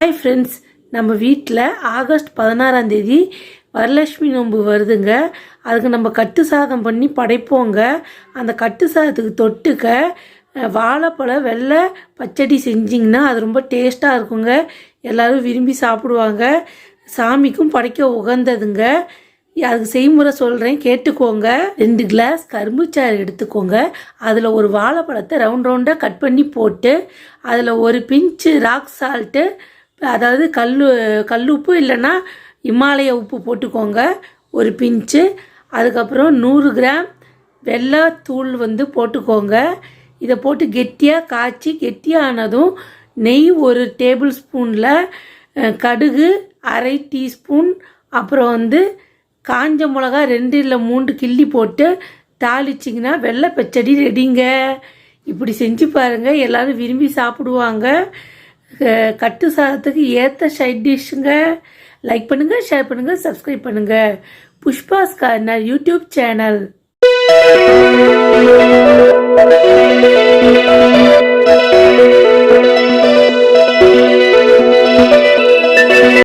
Hi friends நம்ம வீட்டில் August பதினாறாம் தேதி வரலட்சுமி நோன்பு வருதுங்க. அதுக்கு நம்ம கட்டு சாதம் பண்ணி படைப்போங்க. அந்த கட்டு சாதத்துக்கு தொட்டுக்க வாழைப்பழம் வெள்ளை பச்சடி செஞ்சிங்கன்னா அது ரொம்ப டேஸ்ட்டாக இருக்குங்க. எல்லோரும் விரும்பி சாப்பிடுவாங்க. சாமிக்கும் படைக்க உகந்ததுங்க. அதுக்கு செய்முறை சொல்கிறேன் கேட்டுக்கோங்க. ரெண்டு கிளாஸ் கரும்புச்சாறு எடுத்துக்கோங்க. அதில் ஒரு வாழைப்பழத்தை ரவுண்ட் ரவுண்டாக கட் பண்ணி போட்டு அதில் ஒரு பிஞ்சு ராக் சால்ட்டு அதாவது கல் கல்லுப்பு இல்லைன்னா இமாலய உப்பு போட்டுக்கோங்க. ஒரு பிஞ்சு அதுக்கப்புறம் நூறு கிராம் வெள்ளைத்தூள் வந்து போட்டுக்கோங்க. இதை போட்டு கெட்டியாக காய்ச்சி கெட்டியானதும் நெய் ஒரு டேபிள் ஸ்பூனில் கடுகு அரை டீஸ்பூன் அப்புறம் வந்து காஞ்ச மிளகா ரெண்டு இல்லை மூன்று கிள்ளி போட்டு தாளிச்சிங்கன்னா வெள்ளை பச்சடி ரெடிங்க இப்படி செஞ்சு பாருங்கள் எல்லோரும் விரும்பி சாப்பிடுவாங்க. கட்டு சாதத்துக்கு ஏற்ற சைட் டிஷ்ஷுங்க லைக் பண்ணுங்கள் ஷேர் பண்ணுங்கள் சப்ஸ்கிரைப் பண்ணுங்கள் புஷ்பாஸ் கார்னர் யூடியூப் சேனல்.